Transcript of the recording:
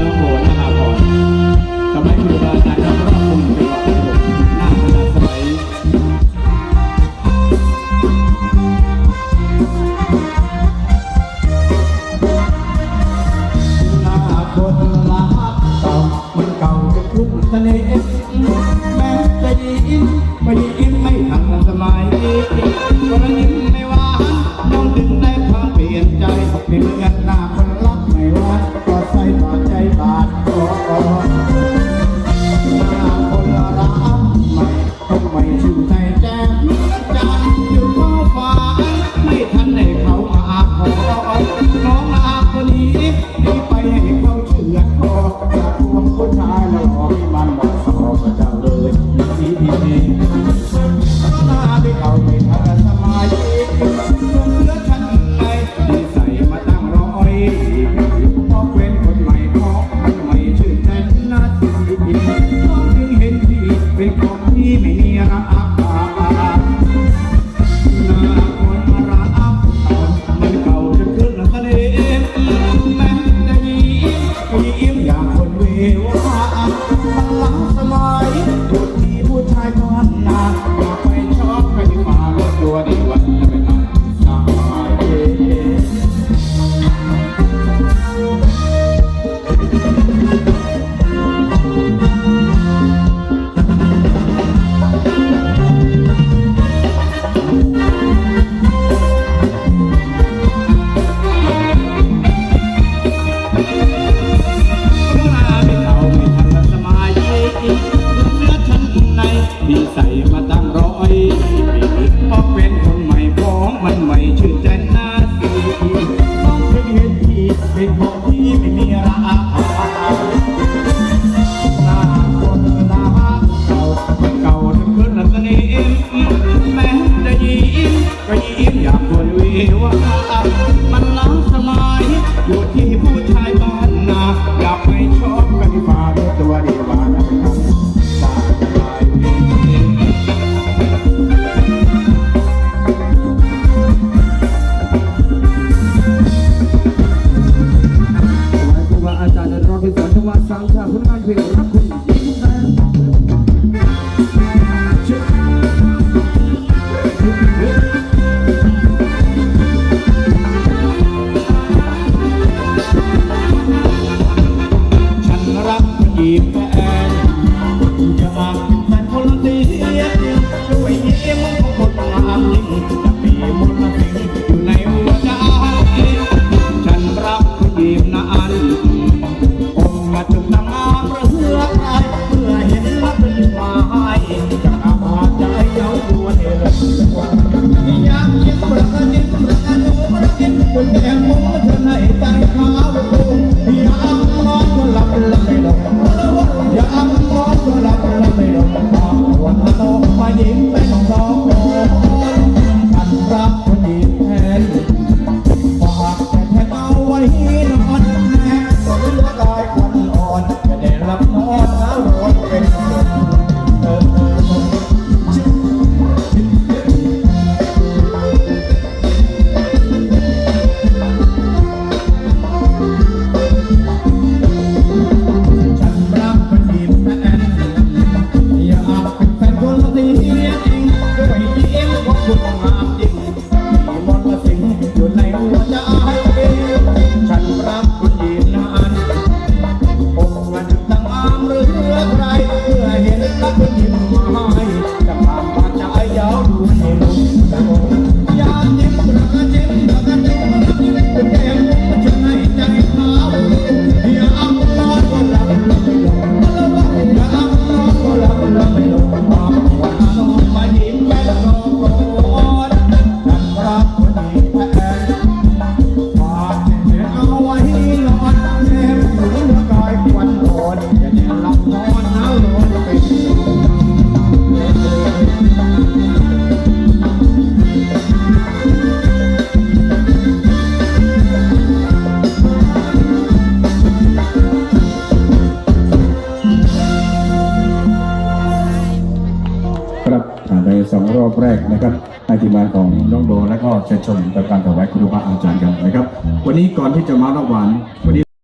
น้องโบนาคาพรทำให้ครูอาจารย์รอบวงเป็นวัดระหน้าขนาสน้าคนรักเก่ามันเก่าจะคุ้มทะเลแม่จอินไม่ดีอิน yeah. รอบแรกนะครับให้ทีมงานของน้องโดและก็เชิญชมประการถวายครูบาอาจารย์กันนะครับ วันนี้ก่อนที่จะมาระหวานวันนี้